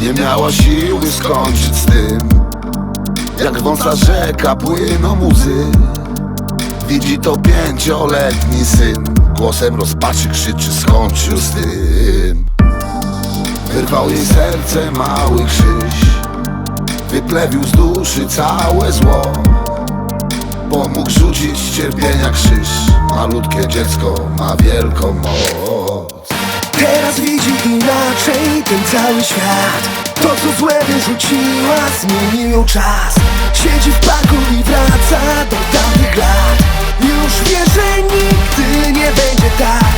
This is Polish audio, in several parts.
miała siły skończyć z tym. Jak wąsa rzeka płyną łzy. Widzi to pięcioletni syn. Głosem rozpaczy krzyczy skończył z tym. Wyrwał jej serce mały krzyż. Wyplewił z duszy całe zło. Pomógł rzucić cierpienia krzyż. Malutkie dziecko ma wielką moc. Teraz widzi cały świat. To co złe wyrzuciła, zmienił czas. Siedzi w parku i wraca do dawnych lat. Już wie, że nigdy nie będzie tak.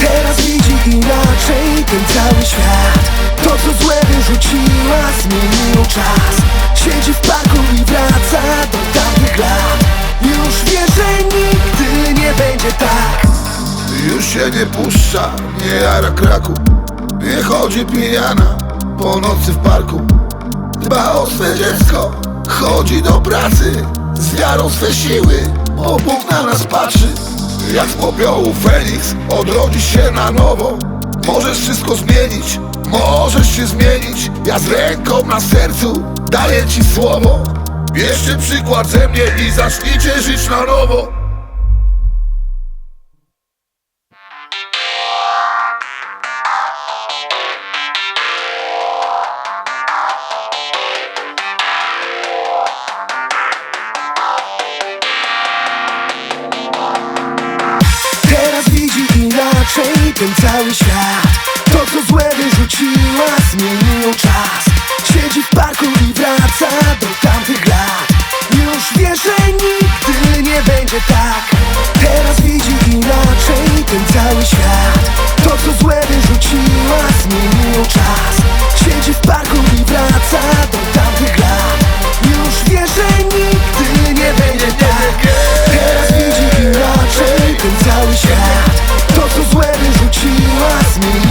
Teraz widzi inaczej ten cały świat. To co złe wyrzuciła, zmienił czas. Siedzi w parku i wraca do dawnych lat. Już wie, że nigdy nie będzie tak. Już się nie puszcza, nie jara kraku Nie chodzi pijana po nocy w parku. Dba o swe dziecko, chodzi do pracy. Z wiarą swe siły, bo Bóg na nas patrzy. Jak z popiołu Feniks odrodzi się na nowo. Możesz wszystko zmienić, możesz się zmienić. Ja z ręką na sercu daję ci słowo. Bierzcie przykład ze mnie i zacznijcie żyć na nowo ten cały świat. To co złe wyrzuciła, zmienił czas. Siedzi w parku i wraca do me.